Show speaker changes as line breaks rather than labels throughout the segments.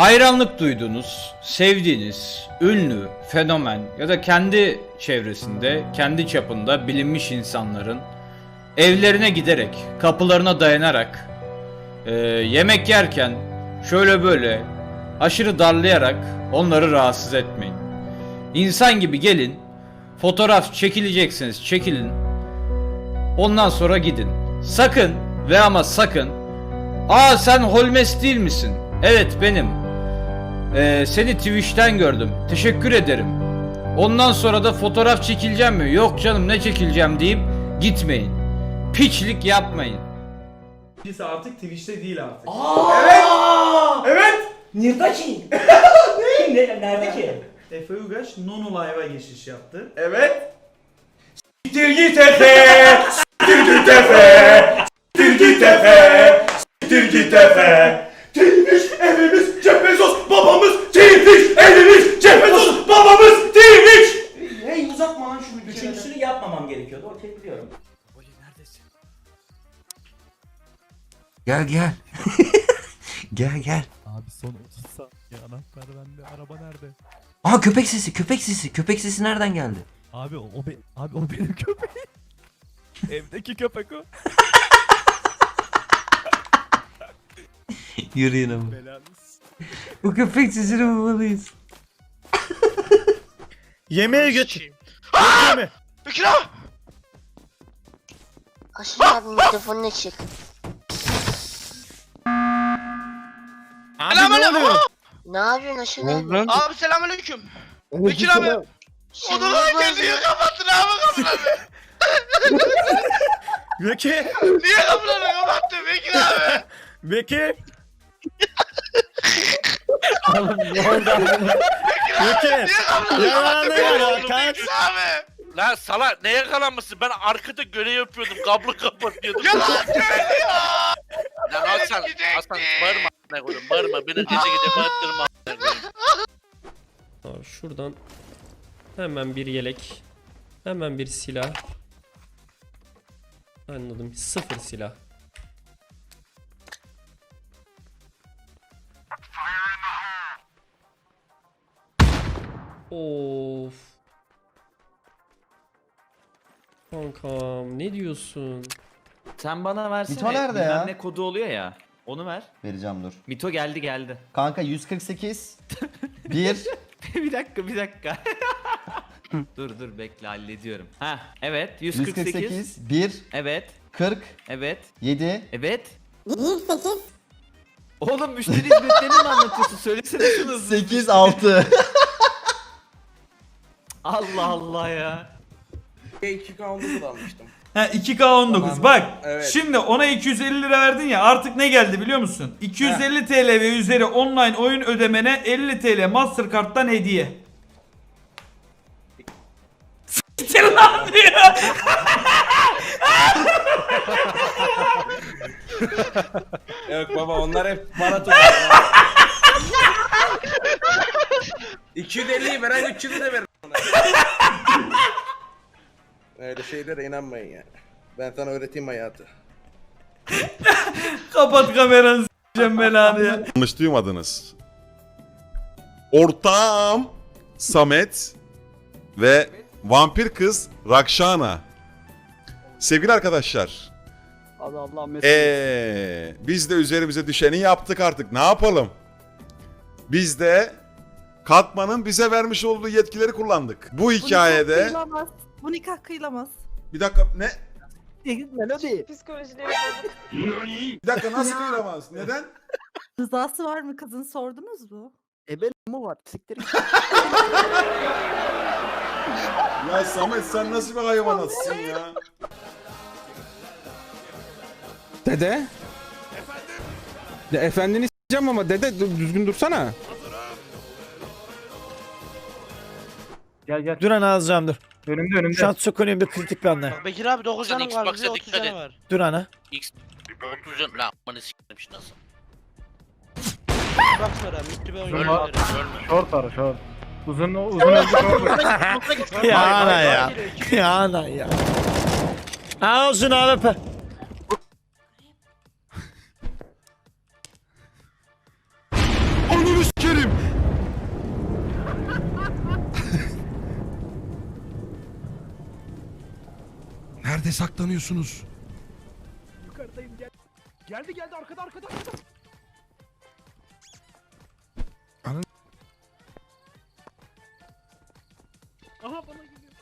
Hayranlık duyduğunuz, sevdiğiniz, ünlü, fenomen ya da kendi çevresinde, kendi çapında bilinmiş insanların evlerine giderek, kapılarına dayanarak, e, yemek yerken şöyle böyle aşırı darlayarak onları rahatsız etmeyin. İnsan gibi gelin, fotoğraf çekileceksiniz, çekilin. Ondan sonra gidin. Sakın ve ama sakın Aa sen Holmes değil misin? Evet benim. Ee, seni Twitch'ten gördüm. Teşekkür ederim. Ondan sonra da fotoğraf çekileceğim mi? Yok canım ne çekileceğim deyip gitmeyin. Piçlik yapmayın.
Birisi artık Twitch'te değil artık.
Evet.
Evet.
Nirdaki. ne? Nerede ki?
Efe Ugaş Nono Live'a geçiş yaptı.
Evet.
Siktir git Efe! Siktir git Efe! Siktir git Efe! Siktir git Efe!
Gel gel. gel gel.
Abi son 30 saniye anahtar bende. Araba nerede?
Aa köpek sesi köpek sesi köpek sesi nereden geldi?
Abi o, o be, abi o benim köpeğim. Evdeki köpek o.
Yürüyün ama.
Belanız.
Bu köpek sesini bulmalıyız.
Yemeğe götür.
Bekir abi.
Aşırı abi mikrofonunu açık.
Selam aleyküm.
Ne yapıyorsun aşırı abi?
Abi selam aleyküm. Bekir abi. Odanın
ne
kendini
yapıyorsun?
kapattın abi kapıları.
Bekir.
Niye kapıları kapattın Bekir abi?
Bekir.
Niye kapıları kapattın Bekir abi?
Lan salak neye kalanmışsın? Ben arkada görev yapıyordum. Kablo kapatıyordum.
Yalan söylüyor.
Lan Hasan, Hasan bağırma ne koydum. Bağırma. Beni gece gece bağırttırma. koyayım.
Abi şuradan hemen bir yelek. Hemen bir silah. Anladım. Sıfır silah. Of. Kankam ne diyorsun?
Sen bana versene.
Mito nerede
bilmem
ya?
ne kodu oluyor ya. Onu ver.
Vereceğim dur.
Mito geldi geldi.
Kanka 148 1
bir dakika bir dakika. dur dur bekle hallediyorum. Ha evet 148.
148 1
Evet
40
evet
7
evet. 148. Oğlum müşteri hizmetlerini mi anlatıyorsun? Söylesene şunu hızlı.
8 6
Allah Allah ya.
Ha 2K19 bak şimdi ona 250 lira verdin ya artık ne geldi biliyor musun? 250 TL ve üzeri online oyun ödemene 50 TL Mastercard'dan hediye. Siktir lan diyor.
Yok baba onlar hep tutuyor. 250'yi veren 300'ü de verir. Öyle şeylere inanmayın ya. Ben sana öğreteyim hayatı.
Kapat kameranı s**eceğim belanı ya.
Yanlış duymadınız. Ortağım Samet ve vampir kız Rakşana. Sevgili arkadaşlar.
Allah Allah
Ee, biz de üzerimize düşeni yaptık artık. Ne yapalım? Biz de Katman'ın bize vermiş olduğu yetkileri kullandık. Bu hikayede
Bu nikah kıyılamaz.
bir dakika ne?
Melodi.
Psikolojileri
Bir dakika nasıl kıyılamaz? Neden?
Rızası var mı kızın sordunuz mu?
Ebe mu var? Siktir.
Ya Samet sen nasıl bir hayvanatsın ya?
Dede? Efendim? Ya efendini s**eceğim ama dede düzgün dursana.
Gel gel.
Dur ana alacağım dur.
Önümde önümde.
Şu an çok önemli kritik bende.
Bekir abi 9
Sen
canım var.
Xbox'a
Bize 30
dikkat et.
var.
Dur ana.
X 30 can lan bana siktirmiş nasıl?
Bak sonra mütlü bir oyun
Ölme,
var.
ölme.
Short var short. Uzun uzun öldü short.
Ya ana ya. Ya ana ya. Al şunu
Nerede saklanıyorsunuz?
Yukarıdayım gel. Geldi geldi arkada arkada arkada.
Ana-
Aha bana geliyor.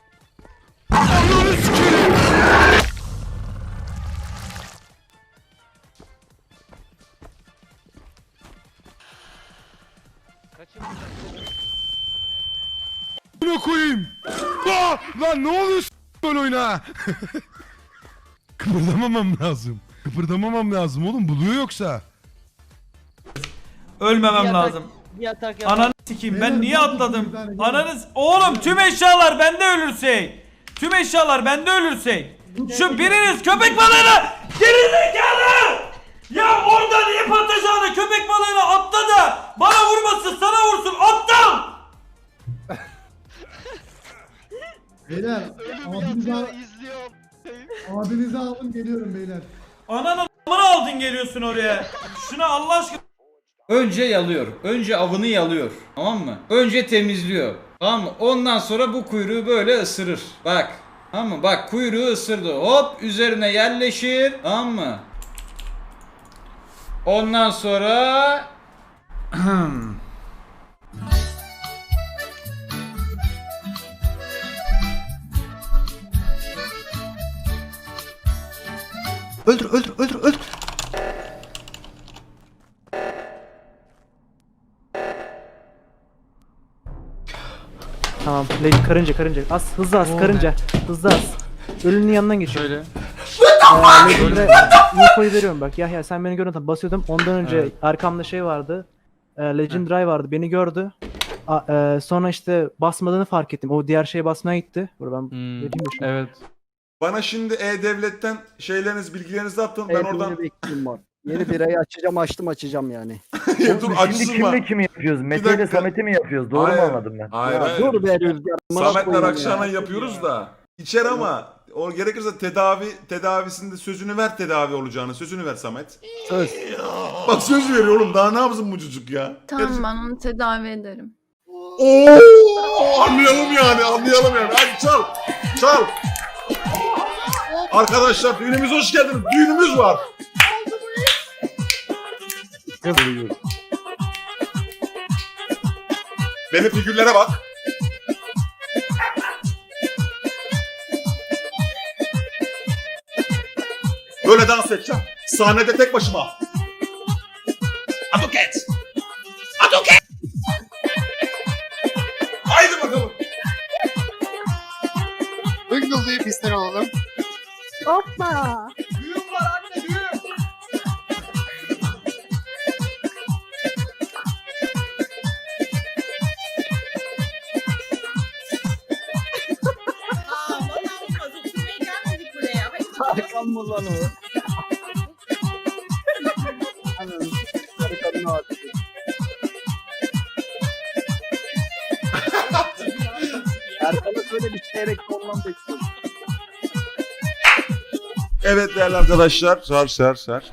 Buna koyayım. Aa, lan ne oluyor böyle oyuna? Kıpırdamamam lazım. Kıpırdamamam lazım oğlum buluyor yoksa.
Ölmemem lazım. Ananı sikeyim ben niye atladım? Ananız oğlum tüm eşyalar bende ölürsek. Tüm eşyalar bende ölürsek. Şu biriniz köpek balığını gerizekalı! Ya orada niye patlayacağını köpek balığını atla da bana vurmasın sana vursun aptal!
Beyler abinizi,
izliyorum.
Abinizi aldım geliyorum beyler.
Ananı amına aldın geliyorsun oraya. Şuna Allah aşkına
Önce yalıyor. Önce avını yalıyor. Tamam mı? Önce temizliyor. Tamam mı? Ondan sonra bu kuyruğu böyle ısırır. Bak. Tamam mı? Bak kuyruğu ısırdı. Hop üzerine yerleşir. Tamam mı? Ondan sonra
Öldür öldür öldür öldür.
Tamam. Lady karınca karınca. Az hızlı az karınca. Hızlı az. Ölünün yanından geçiyor. Şöyle. Ee, infoyu veriyorum bak. Yahya sen beni gördün tamam. Basıyordum. Ondan önce arkamda şey vardı. E, Legend Dry vardı. Beni gördü. A- e, sonra işte basmadığını fark ettim. O diğer şeye basmaya gitti. Dur ben vereyim de şunu.
Evet.
Bana şimdi E-Devlet'ten şeyleriniz, bilgilerinizi attın. Ben oradan...
Yeni birayı açacağım açtım açacağım yani.
Dur acısızma.
kimi yapıyoruz?
Mete ile Samet'i
mi yapıyoruz?
Doğru mu anladım
ben?
Hayır hayır.
Dur be Rüzgar. amına koyayım
Rakşan'la
ya.
yapıyoruz da. İçer ama o gerekirse tedavi tedavisinde sözünü ver tedavi olacağını. Sözünü ver Samet.
Söz.
Bak söz veriyor oğlum. Daha ne yapsın bu çocuk ya?
Tamam ben onu tedavi ederim.
Oo, anlayalım yani, anlayalım yani. Hadi çal, çal. Arkadaşlar düğünümüz hoş geldiniz. Düğünümüz var. Benim figürlere bak. Böyle dans edeceğim. Sahnede tek başıma. Aduket.
Hoppa.
Düğün var anne düğün.
Arkam mı lan o? Anam, ağrısı. Erkan'a söyle bir çeyrek ondan bekliyorum.
Evet değerli arkadaşlar. Sar sar sar.